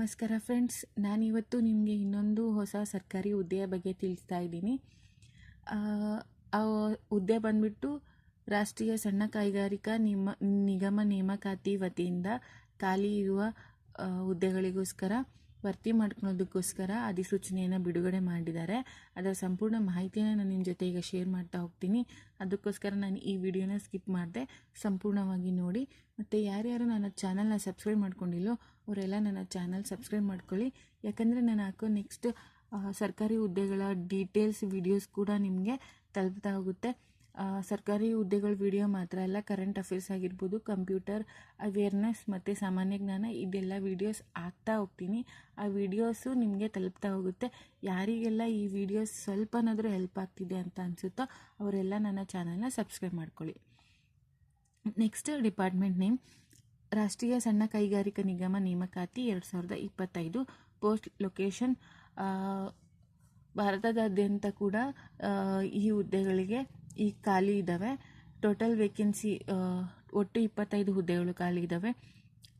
ನಮಸ್ಕಾರ ಫ್ರೆಂಡ್ಸ್ ನಾನಿವತ್ತು ನಿಮಗೆ ಇನ್ನೊಂದು ಹೊಸ ಸರ್ಕಾರಿ ಹುದ್ದೆಯ ಬಗ್ಗೆ ತಿಳಿಸ್ತಾ ಇದ್ದೀನಿ. ಆ, ಹುದ್ದೆ ಬಂದ್ಬಿಟ್ಟು ರಾಷ್ಟ್ರೀಯ ಸಣ್ಣ ಕೈಗಾರಿಕಾ ನಿಮ್ಮ ನಿಗಮ ನೇಮಕಾತಿ ವತಿಯಿಂದ ಖಾಲಿ ಇರುವ ಹುದ್ದೆಗಳಿಗೋಸ್ಕರ ಭರ್ತಿ ಮಾಡ್ಕೊಳ್ಳೋದಕ್ಕೋಸ್ಕರ ಅಧಿಸೂಚನೆಯನ್ನು ಬಿಡುಗಡೆ ಮಾಡಿದ್ದಾರೆ. ಅದರ ಸಂಪೂರ್ಣ ಮಾಹಿತಿಯನ್ನು ನಾನು ನಿಮ್ಮ ಜೊತೆ ಈಗ ಶೇರ್ ಮಾಡ್ತಾ ಹೋಗ್ತೀನಿ. ಅದಕ್ಕೋಸ್ಕರ ನಾನು ಈ ವಿಡಿಯೋನ ಸ್ಕಿಪ್ ಮಾಡಿದೆ. ಸಂಪೂರ್ಣವಾಗಿ ನೋಡಿ. ಮತ್ತು ಯಾರ್ಯಾರು ನನ್ನ ಚಾನಲ್ನ ಸಬ್ಸ್ಕ್ರೈಬ್ ಮಾಡ್ಕೊಂಡಿಲ್ಲೋ ಅವರೆಲ್ಲ ನನ್ನ ಚಾನಲ್ ಸಬ್ಸ್ಕ್ರೈಬ್ ಮಾಡ್ಕೊಳ್ಳಿ. ಯಾಕಂದರೆ ನಾನು ಹಾಕೋ ನೆಕ್ಸ್ಟ್ ಸರ್ಕಾರಿ ಹುದ್ದೆಗಳ ಡೀಟೇಲ್ಸ್ ವಿಡಿಯೋಸ್ ಕೂಡ ನಿಮಗೆ ತಲುಪ್ತಾ ಹೋಗುತ್ತೆ. ಸರ್ಕಾರಿ ಹುದ್ದೆಗಳ ವಿಡಿಯೋ ಮಾತ್ರ ಅಲ್ಲ ಕರೆಂಟ್ ಅಫೇರ್ಸ್ ಆಗಿರ್ಬೋದು ಕಂಪ್ಯೂಟರ್ ಅವೇರ್ನೆಸ್ ಮತ್ತು ಸಾಮಾನ್ಯ ಜ್ಞಾನ, ಇದೆಲ್ಲ ವಿಡಿಯೋಸ್ ಹಾಕ್ತಾ ಹೋಗ್ತೀನಿ. ಆ ವಿಡಿಯೋಸು ನಿಮಗೆ ತಲುಪ್ತಾ ಹೋಗುತ್ತೆ. ಯಾರಿಗೆಲ್ಲ ಈ ವಿಡಿಯೋಸ್ ಸ್ವಲ್ಪನಾದರೂ ಹೆಲ್ಪ್ ಆಗ್ತಿದೆ ಅಂತ ಅನಿಸುತ್ತೋ, ಅವರೆಲ್ಲ ನನ್ನ ಚಾನಲ್ನ ಸಬ್ಸ್ಕ್ರೈಬ್ ಮಾಡ್ಕೊಳ್ಳಿ. ನೆಕ್ಸ್ಟ್ ಡಿಪಾರ್ಟ್ಮೆಂಟ್ ನೇಮ್ ರಾಷ್ಟ್ರೀಯ ಸಣ್ಣ ಕೈಗಾರಿಕಾ ನಿಗಮ ನೇಮಕಾತಿ ಎರಡು ಸಾವಿರದ ಇಪ್ಪತ್ತೈದು ಪೋಸ್ಟ್ ಲೊಕೇಶನ್ ಭಾರತದಾದ್ಯಂತ ಕೂಡ ಈ ಹುದ್ದೆಗಳಿಗೆ ಈ ಖಾಲಿ ಇದ್ದಾವೆ. ಟೋಟಲ್ ವೇಕೆನ್ಸಿ ಒಟ್ಟು ಇಪ್ಪತ್ತೈದು ಹುದ್ದೆಗಳು ಖಾಲಿ ಇದ್ದಾವೆ.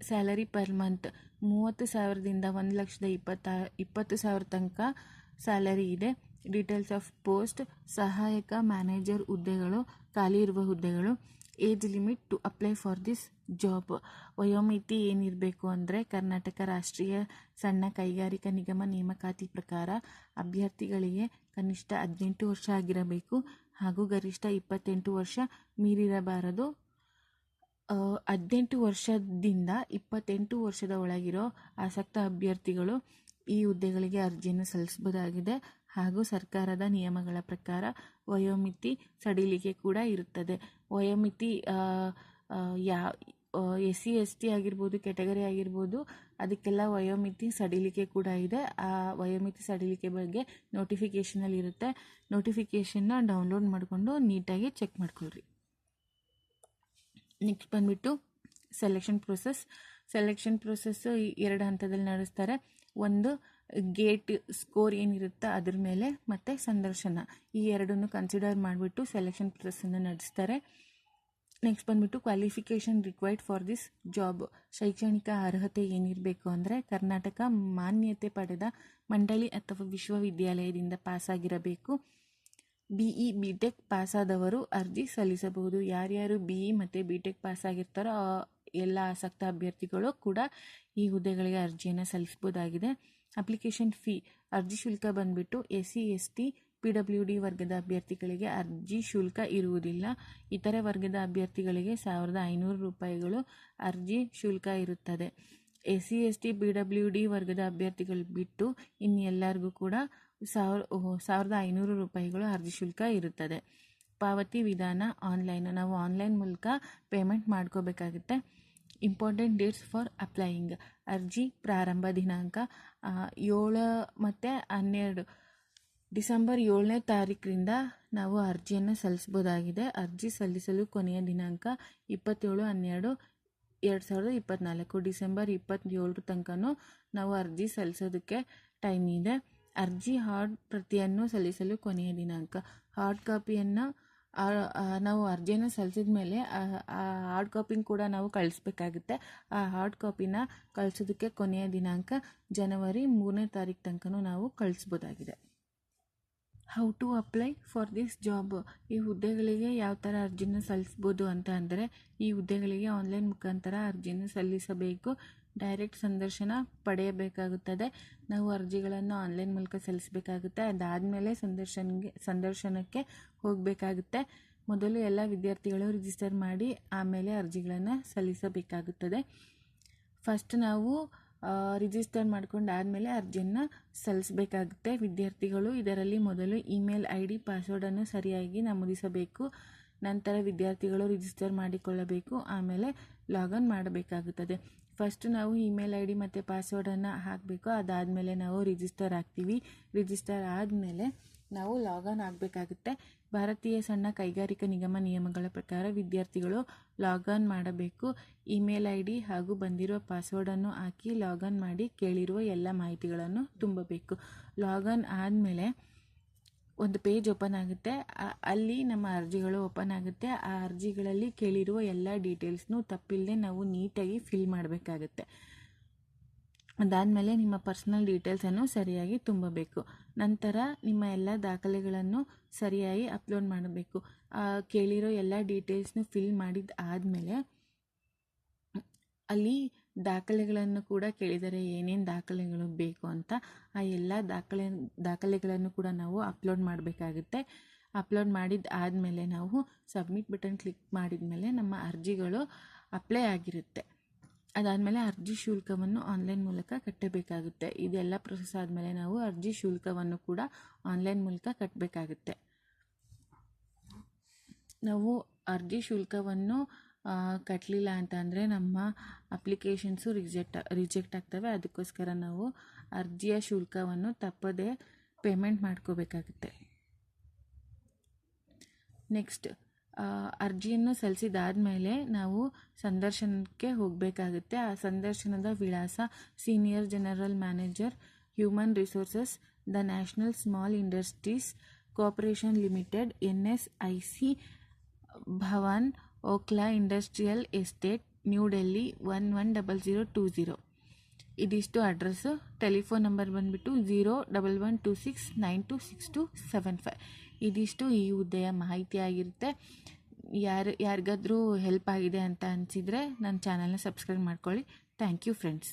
ಸ್ಯಾಲರಿ ಪರ್ ಮಂತ್ ಮೂವತ್ತು ಸಾವಿರದಿಂದ ಒಂದು ಲಕ್ಷದ ಇಪ್ಪತ್ತ, ಇಪ್ಪತ್ತು ಸಾವಿರ ತನಕ ಸ್ಯಾಲರಿ ಇದೆ. ಡೀಟೇಲ್ಸ್ ಆಫ್ ಪೋಸ್ಟ್ ಸಹಾಯಕ ಮ್ಯಾನೇಜರ್ ಹುದ್ದೆಗಳು ಖಾಲಿ ಇರುವ ಹುದ್ದೆಗಳು. Age limit to apply for this job ವಯೋಮಿತಿ ಏನಿರಬೇಕು ಅಂದರೆ ಕರ್ನಾಟಕ ರಾಷ್ಟ್ರೀಯ ಸಣ್ಣ ಕೈಗಾರಿಕಾ ನಿಗಮ ನೇಮಕಾತಿ ಪ್ರಕಾರ ಅಭ್ಯರ್ಥಿಗಳಿಗೆ ಕನಿಷ್ಠ ಹದಿನೆಂಟು ವರ್ಷ ಆಗಿರಬೇಕು ಹಾಗೂ ಗರಿಷ್ಠ ಇಪ್ಪತ್ತೆಂಟು ವರ್ಷ ಮೀರಿರಬಾರದು. ಹದಿನೆಂಟು ವರ್ಷದಿಂದ ಇಪ್ಪತ್ತೆಂಟು ವರ್ಷದ ಒಳಗಿರೋ ಆಸಕ್ತ ಅಭ್ಯರ್ಥಿಗಳು ಈ ಹುದ್ದೆಗಳಿಗೆ ಅರ್ಜಿಯನ್ನು ಸಲ್ಲಿಸಬಹುದಾಗಿದೆ. ಹಾಗೂ ಸರ್ಕಾರದ ನಿಯಮಗಳ ಪ್ರಕಾರ ವಯೋಮಿತಿ ಸಡಿಲಿಕೆ ಕೂಡ ಇರುತ್ತದೆ. ವಯೋಮಿತಿ ಯಾ ಎಸ್ ಸಿ ಎಸ್ ಟಿ ಆಗಿರ್ಬೋದು, ಕ್ಯಾಟಗರಿ ಆಗಿರ್ಬೋದು, ಅದಕ್ಕೆಲ್ಲ ವಯೋಮಿತಿ ಸಡಿಲಿಕೆ ಕೂಡ ಇದೆ. ಆ ವಯೋಮಿತಿ ಸಡಿಲಿಕೆ ಬಗ್ಗೆ ನೋಟಿಫಿಕೇಷನಲ್ಲಿ ಇರುತ್ತೆ. ನೋಟಿಫಿಕೇಷನ್ನ ಡೌನ್ಲೋಡ್ ಮಾಡಿಕೊಂಡು ನೀಟಾಗಿ ಚೆಕ್ ಮಾಡ್ಕೊಳ್ರಿ. ನೆಕ್ಸ್ಟ್ ಬಂದ್ಬಿಟ್ಟು ಸೆಲೆಕ್ಷನ್ ಪ್ರೊಸೆಸ್. ಸೆಲೆಕ್ಷನ್ ಪ್ರೊಸೆಸ್ಸು ಎರಡು ಹಂತದಲ್ಲಿ ನಡೆಸ್ತಾರೆ. ಒಂದು ಗೇಟ್ ಸ್ಕೋರ್ ಏನಿರುತ್ತೆ ಅದ್ರ ಮೇಲೆ ಮತ್ತು ಸಂದರ್ಶನ. ಈ ಎರಡನ್ನು ಕನ್ಸಿಡರ್ ಮಾಡಿಬಿಟ್ಟು ಸೆಲೆಕ್ಷನ್ ಪ್ರೊಸೆಸ್ಸನ್ನು ನಡೆಸ್ತಾರೆ. ನೆಕ್ಸ್ಟ್ ಬಂದ್ಬಿಟ್ಟು qualification required for this job ಶೈಕ್ಷಣಿಕ ಅರ್ಹತೆ ಏನಿರಬೇಕು ಅಂದರೆ ಕರ್ನಾಟಕ ಮಾನ್ಯತೆ ಪಡೆದ ಮಂಡಳಿ ಅಥವಾ ವಿಶ್ವವಿದ್ಯಾಲಯದಿಂದ ಪಾಸಾಗಿರಬೇಕು ಬಿ ಇ ಬಿ ಟೆಕ್ ಪಾಸಾದವರು ಅರ್ಜಿ ಸಲ್ಲಿಸಬಹುದು. ಯಾರ್ಯಾರು ಬಿ ಇ ಮತ್ತು ಬಿ ಟೆಕ್ ಪಾಸಾಗಿರ್ತಾರೋ ಎಲ್ಲ ಆಸಕ್ತ ಅಭ್ಯರ್ಥಿಗಳು ಕೂಡ ಈ ಹುದ್ದೆಗಳಿಗೆ ಅರ್ಜಿಯನ್ನು ಸಲ್ಲಿಸಬಹುದಾಗಿದೆ. ಅಪ್ಲಿಕೇಶನ್ ಫೀ ಅರ್ಜಿ ಶುಲ್ಕ ಬಂದ್ಬಿಟ್ಟು S C S T P W D ವರ್ಗದ ಅಭ್ಯರ್ಥಿಗಳಿಗೆ ಅರ್ಜಿ ಶುಲ್ಕ ಇರುವುದಿಲ್ಲ. ಇತರೆ ವರ್ಗದ ಅಭ್ಯರ್ಥಿಗಳಿಗೆ ಸಾವಿರದ ಐನೂರು ರೂಪಾಯಿಗಳು ಅರ್ಜಿ ಶುಲ್ಕ ಇರುತ್ತದೆ. S C S T P W D ವರ್ಗದ ಅಭ್ಯರ್ಥಿಗಳು ಬಿಟ್ಟು ಇನ್ನೆಲ್ಲರಿಗೂ ಕೂಡ ಸಾವಿರ ಸಾವಿರದ ಐನೂರು ರೂಪಾಯಿಗಳು ಅರ್ಜಿ ಶುಲ್ಕ ಇರುತ್ತದೆ. ಪಾವತಿ ವಿಧಾನ ಆನ್ಲೈನ್, ನಾವು ಆನ್ಲೈನ್ ಮೂಲಕ ಪೇಮೆಂಟ್ ಮಾಡ್ಕೋಬೇಕಾಗುತ್ತೆ. ಇಂಪಾರ್ಟೆಂಟ್ ಡೇಟ್ಸ್ ಫಾರ್ ಅಪ್ಲೈಯಿಂಗ್ ಅರ್ಜಿ ಪ್ರಾರಂಭ ದಿನಾಂಕ ಏಳು ಮತ್ತು ಹನ್ನೆರಡು. ಡಿಸೆಂಬರ್ ಏಳನೇ ತಾರೀಕಿನಿಂದ ನಾವು ಅರ್ಜಿಯನ್ನು ಸಲ್ಲಿಸ್ಬೋದಾಗಿದೆ ಅರ್ಜಿ ಸಲ್ಲಿಸಲು ಕೊನೆಯ ದಿನಾಂಕ ಇಪ್ಪತ್ತೇಳು, ಹನ್ನೆರಡು, ಎರಡು ಸಾವಿರದ ಇಪ್ಪತ್ತ್ನಾಲ್ಕು ಡಿಸೆಂಬರ್ ಇಪ್ಪತ್ತೇಳರ ತನಕನೂ ನಾವು ಅರ್ಜಿ ಸಲ್ಲಿಸೋದಕ್ಕೆ ಟೈಮ್ ಇದೆ. ಅರ್ಜಿ ಹಾರ್ಡ್ ಪ್ರತಿಯನ್ನು ಸಲ್ಲಿಸಲು ಕೊನೆಯ ದಿನಾಂಕ. ಹಾರ್ಡ್ ಕಾಪಿಯನ್ನು ನಾವು ಅರ್ಜಿಯನ್ನು ಸಲ್ಲಿಸಿದ ಮೇಲೆ, ಆ ಹಾರ್ಡ್ ಕಾಪಿನ ಕೂಡ ನಾವು ಕಳಿಸ್ಬೇಕಾಗುತ್ತೆ. ಆ ಹಾರ್ಡ್ ಕಾಪಿನ ಕಳಿಸೋದಕ್ಕೆ ಕೊನೆಯ ದಿನಾಂಕ ಜನವರಿ ಮೂರನೇ ತಾರೀಕು ತನಕನೂ ನಾವು ಕಳಿಸ್ಬೋದಾಗಿದೆ. How to apply for this job ಈ ಹುದ್ದೆಗಳಿಗೆ ಯಾವ ಥರ ಅರ್ಜಿನ ಸಲ್ಲಿಸ್ಬೋದು ಅಂತ ಅಂದರೆ, ಈ ಹುದ್ದೆಗಳಿಗೆ ಆನ್ಲೈನ್ ಮುಖಾಂತರ ಅರ್ಜಿನ ಸಲ್ಲಿಸಬೇಕು. ಡೈರೆಕ್ಟ್ ಸಂದರ್ಶನ ಪಡೆಯಬೇಕಾಗುತ್ತದೆ. ನಾವು ಅರ್ಜಿಗಳನ್ನು ಆನ್ಲೈನ್ ಮೂಲಕ ಸಲ್ಲಿಸಬೇಕಾಗುತ್ತೆ. ಅದಾದಮೇಲೆ ಸಂದರ್ಶನಗೆ, ಸಂದರ್ಶನಕ್ಕೆ ಹೋಗಬೇಕಾಗುತ್ತೆ. ಮೊದಲು ಎಲ್ಲ ವಿದ್ಯಾರ್ಥಿಗಳು ರಿಜಿಸ್ಟರ್ ಮಾಡಿ ಆಮೇಲೆ ಅರ್ಜಿಗಳನ್ನು ಸಲ್ಲಿಸಬೇಕಾಗುತ್ತದೆ. ಫಸ್ಟ್ ನಾವು ರಿಜಿಸ್ಟರ್ ಮಾಡ್ಕೊಂಡು ಆದಮೇಲೆ ಅರ್ಜಿಯನ್ನು ಸಲ್ಲಿಸಬೇಕಾಗುತ್ತೆ. ವಿದ್ಯಾರ್ಥಿಗಳು ಇದರಲ್ಲಿ ಮೊದಲು ಇಮೇಲ್ ಐ ಡಿ ಪಾಸ್ವರ್ಡನ್ನು ಸರಿಯಾಗಿ ನಮೂದಿಸಬೇಕು. ನಂತರ ವಿದ್ಯಾರ್ಥಿಗಳು ರಿಜಿಸ್ಟರ್ ಮಾಡಿಕೊಳ್ಳಬೇಕು. ಆಮೇಲೆ ಲಾಗನ್ ಮಾಡಬೇಕಾಗುತ್ತದೆ. ಫಸ್ಟ್ ನಾವು ಇಮೇಲ್ ಐ ಡಿ ಮತ್ತು ಪಾಸ್ವರ್ಡನ್ನು ಹಾಕಬೇಕು. ಅದಾದಮೇಲೆ ನಾವು ರಿಜಿಸ್ಟರ್ ಆಗ್ತೀವಿ. ರಿಜಿಸ್ಟರ್ ಆದಮೇಲೆ ನಾವು ಲಾಗನ್ ಆಗಬೇಕಾಗುತ್ತೆ. ಭಾರತೀಯ ಸಣ್ಣ ಕೈಗಾರಿಕಾ ನಿಗಮ ನಿಯಮಗಳ ಪ್ರಕಾರ ವಿದ್ಯಾರ್ಥಿಗಳು ಲಾಗನ್ ಮಾಡಬೇಕು. ಇಮೇಲ್ ಐ ಡಿ ಹಾಗೂ ಬಂದಿರುವ ಪಾಸ್ವರ್ಡನ್ನು ಹಾಕಿ ಲಾಗನ್ ಮಾಡಿ ಕೇಳಿರುವ ಎಲ್ಲ ಮಾಹಿತಿಗಳನ್ನು ತುಂಬಬೇಕು. ಲಾಗನ್ ಆದಮೇಲೆ ಒಂದು ಪೇಜ್ ಓಪನ್ ಆಗುತ್ತೆ. ಅಲ್ಲಿ ನಮ್ಮ ಅರ್ಜಿಗಳು ಓಪನ್ ಆಗುತ್ತೆ. ಆ ಅರ್ಜಿಗಳಲ್ಲಿ ಕೇಳಿರುವ ಎಲ್ಲ ಡೀಟೇಲ್ಸ್ನು ತಪ್ಪಿಲ್ಲದೆ ನಾವು ನೀಟಾಗಿ ಫಿಲ್ ಮಾಡಬೇಕಾಗುತ್ತೆ. ಅದಾದಮೇಲೆ ನಿಮ್ಮ ಪರ್ಸ್ನಲ್ ಡೀಟೇಲ್ಸನ್ನು ಸರಿಯಾಗಿ ತುಂಬಬೇಕು. ನಂತರ ನಿಮ್ಮ ಎಲ್ಲ ದಾಖಲೆಗಳನ್ನು ಸರಿಯಾಗಿ ಅಪ್ಲೋಡ್ ಮಾಡಬೇಕು. ಕೇಳಿರೋ ಎಲ್ಲ ಡೀಟೇಲ್ಸ್ನು ಫಿಲ್ ಮಾಡಿದ ಆದಮೇಲೆ ಅಲ್ಲಿ ದಾಖಲೆಗಳನ್ನು ಕೂಡ ಕೇಳಿದರೆ ಏನೇನು ದಾಖಲೆಗಳು ಬೇಕು ಅಂತ ಆ ಎಲ್ಲ ದಾಖಲೆ, ದಾಖಲೆಗಳನ್ನು ಕೂಡ ನಾವು ಅಪ್ಲೋಡ್ ಮಾಡಬೇಕಾಗುತ್ತೆ. ಅಪ್ಲೋಡ್ ಮಾಡಿದ ಆದಮೇಲೆ ನಾವು ಸಬ್ಮಿಟ್ ಬಟನ್ ಕ್ಲಿಕ್ ಮಾಡಿದ ಮೇಲೆ ನಮ್ಮ ಅರ್ಜಿಗಳು ಅಪ್ಲೈ ಆಗಿರುತ್ತೆ. ಅದಾದಮೇಲೆ ಅರ್ಜಿ ಶುಲ್ಕವನ್ನು ಆನ್ಲೈನ್ ಮೂಲಕ ಕಟ್ಟಬೇಕಾಗುತ್ತೆ. ಇದೆಲ್ಲ ಪ್ರೊಸೆಸ್ ಆದಮೇಲೆ ನಾವು ಅರ್ಜಿ ಶುಲ್ಕವನ್ನು ಕೂಡ ಆನ್ಲೈನ್ ಮೂಲಕ ಕಟ್ಟಬೇಕಾಗುತ್ತೆ ನಾವು ಅರ್ಜಿ ಶುಲ್ಕವನ್ನು ಕಟ್ಟಲಿಲ್ಲ ಅಂತ ಅಂದರೆ ನಮ್ಮ ಅಪ್ಲಿಕೇಶನ್ಸು ರಿಜೆಕ್ಟ್ ರಿಜೆಕ್ಟ್ ಆಗ್ತವೆ. ಅದಕ್ಕೋಸ್ಕರ ನಾವು ಅರ್ಜಿಯ ಶುಲ್ಕವನ್ನು ತಪ್ಪದೇ ಪೇಮೆಂಟ್ ಮಾಡ್ಕೋಬೇಕಾಗುತ್ತೆ. ನೆಕ್ಸ್ಟ್ ಅರ್ಜಿಯನ್ನು ಸಲ್ಲಿಸಿದಾದ್ಮೇಲೆ ನಾವು ಸಂದರ್ಶನಕ್ಕೆ ಹೋಗಬೇಕಾಗುತ್ತೆ. ಆ ಸಂದರ್ಶನದ ವಿಳಾಸ senior general manager human resources the national small industries corporation limited N S I C Bhavan Okhla industrial estate, new Delhi one one double zero two zero ಇದಿಷ್ಟು ಅಡ್ರೆಸ್ಸು. ಟೆಲಿಫೋನ್ ನಂಬರ್ ಬಂದುಬಿಟ್ಟು zero double one two six nine two six two seven five. ಇದಿಷ್ಟು ಈ ಹುದ್ದೆಯ ಮಾಹಿತಿ ಆಗಿರುತ್ತೆ. ಯಾರು, ಯಾರಿಗಾದರೂ help ಆಗಿದೆ ಅಂತ ಅನಿಸಿದರೆ ನನ್ನ ಚಾನಲ್ನ ಸಬ್ಸ್ಕ್ರೈಬ್ ಮಾಡ್ಕೊಳ್ಳಿ. Thank you friends.